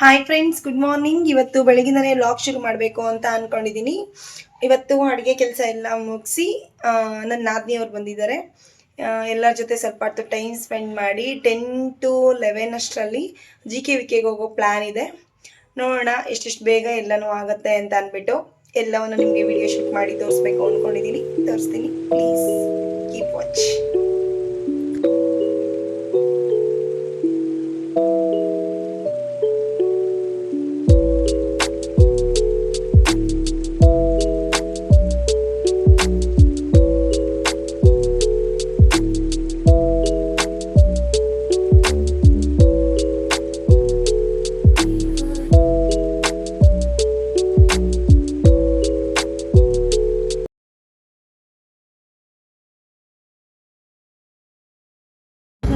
Hi friends good morning ಇವತ್ತು ಬೆಳಗಿನ log ಶುರು ಮಾಡಬೇಕು ಅಂತ ಅನ್ಕೊಂಡಿದ್ದೀನಿ ಇವತ್ತು ಅಡುಗೆ ಕೆಲಸ ಎಲ್ಲ ಮುಗಿಸಿ ನನ್ನ ನಾದಿನಿಯವ್ರು ಬಂದಿದ್ದಾರೆ. ಎಲ್ಲರ ಜೊತೆ ಸ್ವಲ್ಪ ಹೊತ್ತು ಟೈಮ್ ಸ್ಪೆಂಡ್ ಮಾಡಿ ಟೆನ್ ಟು ಲೆವೆನ್ ಅಷ್ಟರಲ್ಲಿ ಜಿ ಕೆ ವಿ ಕೆಗೆ ಹೋಗೋ ಪ್ಲ್ಯಾನ್ ಇದೆ. ನೋಡೋಣ ಎಷ್ಟೆಷ್ಟು ಬೇಗ ಎಲ್ಲನೂ ಆಗುತ್ತೆ ಅಂತ ಅಂದ್ಬಿಟ್ಟು ಎಲ್ಲವನ್ನು ನಿಮಗೆ ವಿಡಿಯೋ ಶೂಟ್ ಮಾಡಿ ತೋರಿಸ್ಬೇಕು ಅಂದ್ಕೊಂಡಿದ್ದೀನಿ ತೋರಿಸ್ತೀನಿ ಪ್ಲೀಸ್ ಕೀಪ್ ವಾಚ್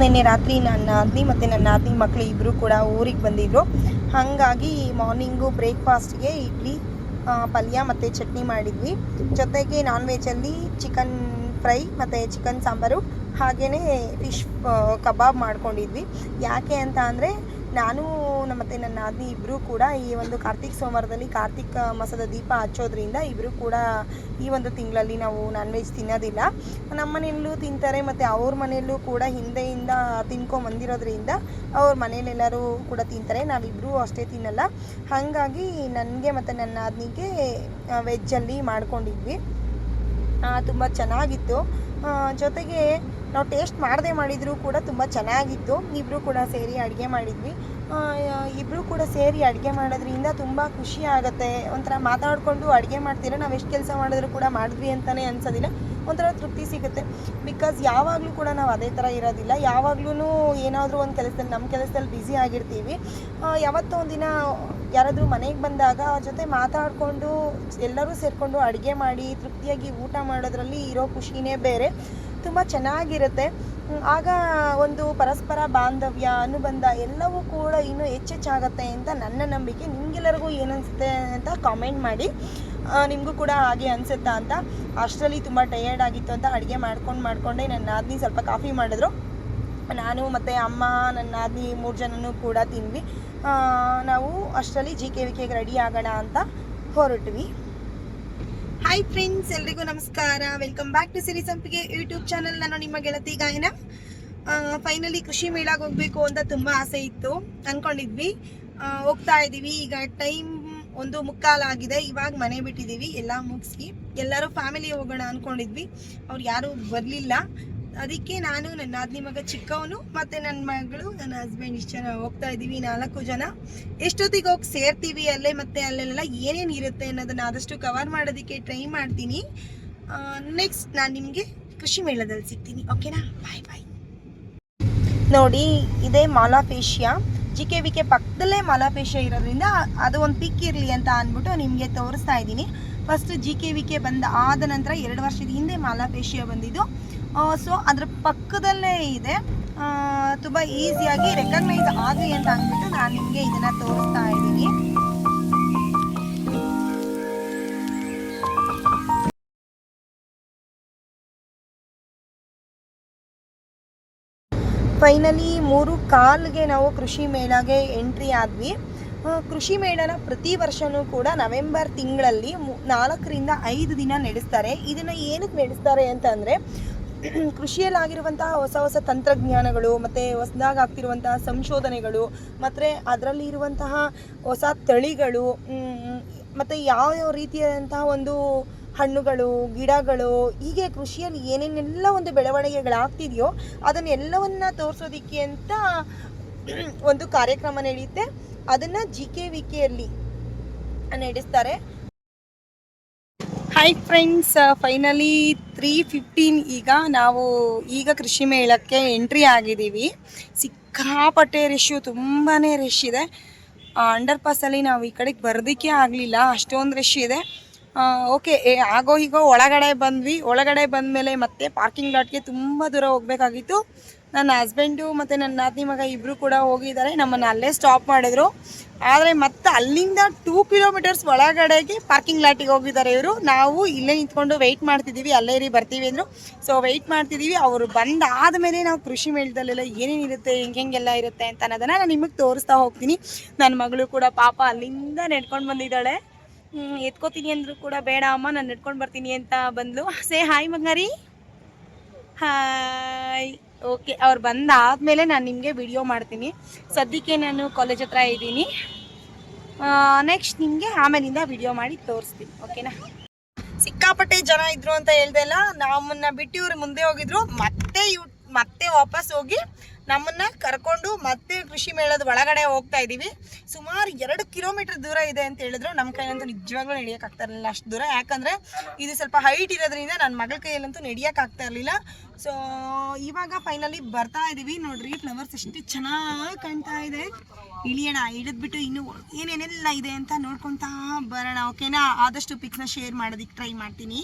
ನಿನ್ನೆ ರಾತ್ರಿ ನನ್ನ ಅಗ್ನಿ ಮತ್ತು ನನ್ನ ಅಗ್ನಿ ಮಕ್ಕಳು ಇಬ್ಬರು ಕೂಡ ಊರಿಗೆ ಬಂದಿದ್ರು. ಹಾಗಾಗಿ ಮಾರ್ನಿಂಗು ಬ್ರೇಕ್ಫಾಸ್ಟ್ಗೆ ಇಡ್ಲಿ ಪಲ್ಯ ಮತ್ತು ಚಟ್ನಿ ಮಾಡಿದ್ವಿ. ಜೊತೆಗೆ ನಾನ್ ವೆಜ್ಜಲ್ಲಿ ಚಿಕನ್ ಫ್ರೈ ಮತ್ತು ಚಿಕನ್ ಸಾಂಬಾರು ಹಾಗೆಯೇ ಫಿಶ್ ಕಬಾಬ್ ಮಾಡ್ಕೊಂಡಿದ್ವಿ. ಯಾಕೆ ಅಂತ ಅಂದರೆ ನಾನು ಮತ್ತು ನನ್ನ ನಾದಿನಿ ಇಬ್ಬರೂ ಕೂಡ ಈ ಒಂದು ಕಾರ್ತಿಕ್ ಸೋಮವಾರದಲ್ಲಿ ಕಾರ್ತಿಕ್ ಮಾಸದ ದೀಪ ಹಚ್ಚೋದ್ರಿಂದ ಇಬ್ಬರೂ ಕೂಡ ಈ ಒಂದು ತಿಂಗಳಲ್ಲಿ ನಾವು ನಾನ್ ವೆಜ್ ತಿನ್ನೋದಿಲ್ಲ. ನಮ್ಮ ಮನೆಯಲ್ಲೂ ತಿಂತಾರೆ ಮತ್ತು ಅವ್ರ ಮನೆಯಲ್ಲೂ ಕೂಡ ಹಿಂದೆಯಿಂದ ತಿನ್ಕೊಂಬಂದಿರೋದ್ರಿಂದ ಅವ್ರ ಮನೇಲೆಲ್ಲರೂ ಕೂಡ ತಿಂತಾರೆ. ನಾವಿಬ್ಬರೂ ಅಷ್ಟೇ ತಿನ್ನಲ್ಲ. ಹಾಗಾಗಿ ನನಗೆ ಮತ್ತು ನನ್ನ ನಾದಿನಿಗೆ ವೆಜ್ಜಲ್ಲಿ ಮಾಡ್ಕೊಂಡಿದ್ವಿ. ತುಂಬ ಚೆನ್ನಾಗಿತ್ತು. ಜೊತೆಗೆ ನಾವು ಟೇಸ್ಟ್ ಮಾಡದೆ ಮಾಡಿದರೂ ಕೂಡ ತುಂಬ ಚೆನ್ನಾಗಿತ್ತು. ಇಬ್ಬರು ಕೂಡ ಸೇರಿ ಅಡುಗೆ ಮಾಡಿದ್ವಿ. ಇಬ್ಬರು ಕೂಡ ಸೇರಿ ಅಡುಗೆ ಮಾಡೋದ್ರಿಂದ ತುಂಬ ಖುಷಿ ಆಗುತ್ತೆ. ಒಂಥರ ಮಾತಾಡಿಕೊಂಡು ಅಡುಗೆ ಮಾಡ್ತೀರ, ನಾವು ಎಷ್ಟು ಕೆಲಸ ಮಾಡಿದ್ರು ಕೂಡ ಮಾಡಿದ್ವಿ ಅಂತಲೇ ಅನ್ಸೋದಿಲ್ಲ. ಒಂಥರ ತೃಪ್ತಿ ಸಿಗುತ್ತೆ. ಬಿಕಾಸ್ ಯಾವಾಗಲೂ ಕೂಡ ನಾವು ಅದೇ ಥರ ಇರೋದಿಲ್ಲ. ಯಾವಾಗಲೂ ಏನಾದರೂ ಒಂದು ಕೆಲಸದಲ್ಲಿ ನಮ್ಮ ಕೆಲಸದಲ್ಲಿ ಬ್ಯುಸಿ ಆಗಿರ್ತೀವಿ. ಯಾವತ್ತೋ ಒಂದಿನ ಯಾರಾದರೂ ಮನೆಗೆ ಬಂದಾಗ ಅವ್ರ ಜೊತೆ ಮಾತಾಡಿಕೊಂಡು ಎಲ್ಲರೂ ಸೇರಿಕೊಂಡು ಅಡುಗೆ ಮಾಡಿ ತೃಪ್ತಿಯಾಗಿ ಊಟ ಮಾಡೋದ್ರಲ್ಲಿ ಇರೋ ಖುಷಿನೇ ಬೇರೆ. ತುಂಬ ಚೆನ್ನಾಗಿರುತ್ತೆ. ಆಗ ಒಂದು ಪರಸ್ಪರ ಬಾಂಧವ್ಯ, ಅನುಬಂಧ ಎಲ್ಲವೂ ಕೂಡ ಇನ್ನೂ ಹೆಚ್ಚೆಚ್ಚಾಗತ್ತೆ ಅಂತ ನನ್ನ ನಂಬಿಕೆ. ನಿಮಗೆಲ್ಲರಿಗೂ ಏನನ್ಸುತ್ತೆ ಅಂತ ಕಾಮೆಂಟ್ ಮಾಡಿ. ನಿಮಗೂ ಕೂಡ ಹಾಗೆ ಅನಿಸುತ್ತಾ ಅಂತ. ಅಷ್ಟರಲ್ಲಿ ತುಂಬ ಟಯರ್ಡ್ ಆಗಿತ್ತು ಅಂತ ಅಡುಗೆ ಮಾಡ್ಕೊಂಡು ಮಾಡಿಕೊಂಡೆ ನನ್ನ ನಾದಿನಿ ಸ್ವಲ್ಪ ಕಾಫಿ ಮಾಡಿದ್ರು. ನಾನು ಮತ್ತು ಅಮ್ಮ ನನ್ನ ನಾದಿನಿ ಮೂರು ಜನನೂ ಕೂಡ ತಿಂದ್ವಿ. ನಾವು ಅಷ್ಟರಲ್ಲಿ ಜಿ ಕೆ ವಿ ಕೆಗೆ ರೆಡಿ ಆಗೋಣ ಅಂತ ಹೊರಟ್ವಿ. ಹಾಯ್ ಫ್ರೆಂಡ್ಸ್ ಎಲ್ರಿಗೂ ನಮಸ್ಕಾರ. ವೆಲ್ಕಮ್ ಬ್ಯಾಕ್ ಟು ಸಿರಿ ಸಂಪಿಗೆ ಯೂಟ್ಯೂಬ್ ಚಾನಲ್ ನಾನು ನಿಮ್ಮ ಗೆಳತಿ ಗಾಯನ. ಫೈನಲಿ ಕೃಷಿ ಮೇಳಾಗ ಹೋಗ್ಬೇಕು ಅಂತ ತುಂಬ ಆಸೆ ಇತ್ತು. ಅಂದ್ಕೊಂಡಿದ್ವಿ ಹೋಗ್ತಾ ಇದ್ದೀವಿ ಈಗ ಟೈಮ್ ಒಂದು ಮುಕ್ಕಾಲಾಗಿದೆ ಇವಾಗ ಮನೆ ಬಿಟ್ಟಿದ್ದೀವಿ ಎಲ್ಲ ಮುಗಿಸಿ ಎಲ್ಲರೂ ಫ್ಯಾಮಿಲಿ ಹೋಗೋಣ ಅಂದ್ಕೊಂಡಿದ್ವಿ ಅವ್ರು ಯಾರೂ ಬರಲಿಲ್ಲ. ಅದಕ್ಕೆ ನಾನು ನನ್ನ ನಾದಿನಿ ಮಗ ಚಿಕ್ಕವನು, ಮತ್ತು ನನ್ನ ಮಗಳು, ನನ್ನ ಹಸ್ಬೆಂಡ್ ಇಷ್ಟು ಜನ ಹೋಗ್ತಾ ಇದ್ದೀವಿ, ನಾಲ್ಕು ಜನ. ಎಷ್ಟೊತ್ತಿಗೆ ಹೋಗಿ ಸೇರ್ತೀವಿ ಅಲ್ಲೇ ಮತ್ತೆ ಅಲ್ಲೆಲ್ಲ ಏನೇನು ಇರುತ್ತೆ ಅನ್ನೋದನ್ನ ಆದಷ್ಟು ಕವರ್ ಮಾಡೋದಕ್ಕೆ ಟ್ರೈ ಮಾಡ್ತೀನಿ. ನೆಕ್ಸ್ಟ್ ನಾನು ನಿಮಗೆ ಕೃಷಿ ಮೇಳದಲ್ಲಿ ಸಿಗ್ತೀನಿ. ಓಕೆನಾ ಬಾಯ್ ಬಾಯ್ ನೋಡಿ, ಇದೇ ಮಾಲಾಪೇಶಿಯಾ. ಜಿ ಕೆ ವಿ ಕೆ ಪಕ್ಕದಲ್ಲೇ ಮಾಲಾಪೇಶ ಇರೋದ್ರಿಂದ ಅದು ಒಂದು ಪಿಕ್ ಇರಲಿ ಅಂತ ಅಂದ್ಬಿಟ್ಟು ನಿಮಗೆ ತೋರಿಸ್ತಾ ಇದ್ದೀನಿ. First G K V K ಬಂದ ಆದ ನಂತರ ಎರಡು ವರ್ಷದ ಹಿಂದೆ ಮಾಲಾಪೇಶಿಯ ಬಂದಿದ್ದು. ಸೊ ಅದ್ರ ಪಕ್ಕದಲ್ಲೇ ಇದೆ. ತುಂಬ ಈಸಿಯಾಗಿ ರೆಕಗ್ನೈಸ್ ಆಗಲಿ ಅಂತ ಅಂದ್ಬಿಟ್ಟು ನಾನು ನಿಮಗೆ ಇದನ್ನು ತೋರಿಸ್ತಾ ಇದ್ದೀನಿ. ಫೈನಲಿ ಮೂರು ಕಾಲ್ಗೆ ನಾವು ಕೃಷಿ ಮೇಳಗೆ ಎಂಟ್ರಿ ಆದ್ವಿ. ಕೃಷಿ ಮೇಳನ ಪ್ರತಿ ವರ್ಷನೂ ಕೂಡ ನವೆಂಬರ್ ತಿಂಗಳಲ್ಲಿ ನಾಲ್ಕರಿಂದ ಐದು ದಿನ ನಡೆಸ್ತಾರೆ. ಇದನ್ನು ಏನಕ್ಕೆ ನಡೆಸ್ತಾರೆ ಅಂತಂದರೆ ಕೃಷಿಯಲ್ಲಾಗಿರುವಂತಹ ಹೊಸ ಹೊಸ ತಂತ್ರಜ್ಞಾನಗಳು ಮತ್ತು ಹೊಸದಾಗಿ ಆಗ್ತಿರುವಂತಹ ಸಂಶೋಧನೆಗಳು, ಮತ್ತು ಅದರಲ್ಲಿ ಇರುವಂತಹ ಹೊಸ ತಳಿಗಳು ಮತ್ತು ಯಾವ ಯಾವ ರೀತಿಯಾದಂತಹ ಒಂದು ಹಣ್ಣುಗಳು, ಗಿಡಗಳು, ಹೀಗೆ ಕೃಷಿಯಲ್ಲಿ ಏನೇನೆಲ್ಲ ಒಂದು ಬೆಳವಣಿಗೆಗಳಾಗ್ತಿದೆಯೋ ಅದನ್ನೆಲ್ಲವನ್ನ ತೋರಿಸೋದಿಕ್ಕೆ ಅಂತ ಒಂದು ಕಾರ್ಯಕ್ರಮ ನಡೆಯುತ್ತೆ. ಅದನ್ನು ಜಿ ಕೆ ವಿ ಕೆಯಲ್ಲಿ ನಡೆಸ್ತಾರೆ. Hi friends finally three fifteen ಈಗ ನಾವು ಈಗ ಕೃಷಿ ಮೇಳಕ್ಕೆ ಎಂಟ್ರಿ ಆಗಿದ್ದೀವಿ. ಸಿಕ್ಕಾಪಟ್ಟೆ ರಶ್ಶು ತುಂಬಾ ರಶ್ ಇದೆ. ಅಂಡರ್ ಪಾಸಲ್ಲಿ ನಾವು ಈ ಕಡೆಗೆ ಬರೋದಕ್ಕೆ ಆಗಲಿಲ್ಲ, ಅಷ್ಟೊಂದು ರಶ್ ಇದೆ. ಓಕೆ ಆಗೋ ಹೀಗೋ ಒಳಗಡೆ ಬಂದ್ವಿ. ಒಳಗಡೆ ಬಂದ ಮೇಲೆ ಮತ್ತೆ ಪಾರ್ಕಿಂಗ್ ಲಾಟ್ಗೆ ತುಂಬ ದೂರ ಹೋಗಬೇಕಾಗಿತ್ತು. ನನ್ನ ಹಸ್ಬೆಂಡು ಮತ್ತು ನನ್ನ ನಾದಿನಿ ಮಗ ಇಬ್ಬರು ಕೂಡ ಹೋಗಿದ್ದಾರೆ. ನಮ್ಮನ್ನು ಅಲ್ಲೇ ಸ್ಟಾಪ್ ಮಾಡಿದ್ರು. ಆದರೆ ಮತ್ತೆ ಅಲ್ಲಿಂದ ಟೂ ಕಿಲೋಮೀಟರ್ಸ್ ಒಳಗಡೆಗೆ ಪಾರ್ಕಿಂಗ್ ಲಾಟಿಗೆ ಹೋಗಿದ್ದಾರೆ ಇವರು. ನಾವು ಇಲ್ಲೇ ನಿಂತ್ಕೊಂಡು ವೆಯ್ಟ್ ಮಾಡ್ತಿದ್ದೀವಿ, ಅಲ್ಲೇ ರೀ ಬರ್ತೀವಿ ಅಂದರು. ಸೊ ವೆಯ್ಟ್ ಮಾಡ್ತಿದ್ದೀವಿ. ಅವರು ಬಂದಾದ ಮೇಲೆ ನಾವು ಕೃಷಿ ಮೇಳದಲ್ಲೆಲ್ಲ ಏನೇನಿರುತ್ತೆ ಹೆಂಗೆ ಹೆಂಗೆಲ್ಲ ಇರುತ್ತೆ ಅಂತ ಅನ್ನೋದನ್ನು ನಾನು ನಿಮಗೆ ತೋರಿಸ್ತಾ ಹೋಗ್ತೀನಿ. ನನ್ನ ಮಗಳು ಕೂಡ ಪಾಪ ಅಲ್ಲಿಂದ ನೆಡ್ಕೊಂಡು ಬಂದಿದ್ದಾಳೆ. ಎತ್ಕೋತೀನಿ ಅಂದ್ರು ಕೂಡ ಬೇಡ, ಅಮ್ಮ ನಾನು ನಡ್ಕೊಂಡು ಬರ್ತೀನಿ ಅಂತ ಬಂದ್ಲು. ಸೇ ಹಾಯ್ ಮಗರಿ. ಹಾಯ್ ಓಕೆ ಅವ್ರು ಬಂದಾದ್ಮೇಲೆ ನಾನು ನಿಮಗೆ ವಿಡಿಯೋ ಮಾಡ್ತೀನಿ. ಸದ್ಯಕ್ಕೆ ನಾನು ಕಾಲೇಜ್ ಹತ್ರ ಇದ್ದೀನಿ. ನೆಕ್ಸ್ಟ್ ನಿಮಗೆ ಆಮೇಲಿಂದ ವಿಡಿಯೋ ಮಾಡಿ ತೋರಿಸ್ತೀನಿ ಓಕೆನಾ ಸಿಕ್ಕಾಪಟ್ಟೆ ಜನ ಇದ್ರು ಅಂತ ಹೇಳ್ದೆ ಅಲ್ಲ, ನಮ್ಮನ್ನ ಬಿಟ್ಟು ಇವ್ರು ಮುಂದೆ ಹೋಗಿದ್ರು, ಮತ್ತೆ ಇವ್ ಮತ್ತೆ ವಾಪಸ್ ಹೋಗಿ ನಮ್ಮನ್ನ ಕರ್ಕೊಂಡು ಮತ್ತೆ ಕೃಷಿ ಮೇಳದ ಒಳಗಡೆ ಹೋಗ್ತಾ ಇದೀವಿ. ಸುಮಾರು ಎರಡು ಕಿಲೋಮೀಟರ್ ದೂರ ಇದೆ ಅಂತ ಹೇಳಿದ್ರು. ನಮ್ಮ ಕೈಯಲ್ಲಂತೂ ನಿಜವಾಗ್ಲೂ ನಡೆಯಕ್ಕೆ ಇರಲಿಲ್ಲ ಅಷ್ಟು ದೂರ. ಯಾಕಂದ್ರೆ ಇದು ಸ್ವಲ್ಪ ಹೈಟ್ ಇರೋದ್ರಿಂದ ನನ್ನ ಮಗಳ ಕೈಯಲ್ಲಂತೂ ನಡೆಯಕ್ಕೆ ಆಗ್ತಾ ಇರಲಿಲ್ಲ. ಸೊ ಇವಾಗ ಫೈನಲಿ ಬರ್ತಾ ಇದೀವಿ. ನೋಡ್ರಿ ಫ್ಲವರ್ಸ್ ಎಷ್ಟು ಚೆನ್ನಾಗಿ ಕಾಣ್ತಾ ಇದೆ. ಇಳಿಯೋಣ ಇಳಿದ್ಬಿಟ್ಟು ಇನ್ನು ಏನೇನೆಲ್ಲ ಇದೆ ಅಂತ ನೋಡ್ಕೊತಾ ಬರೋಣ ಓಕೆನಾ ಆದಷ್ಟು ಪಿಕ್ನ ಶೇರ್ ಮಾಡೋದಕ್ಕೆ ಟ್ರೈ ಮಾಡ್ತೀನಿ.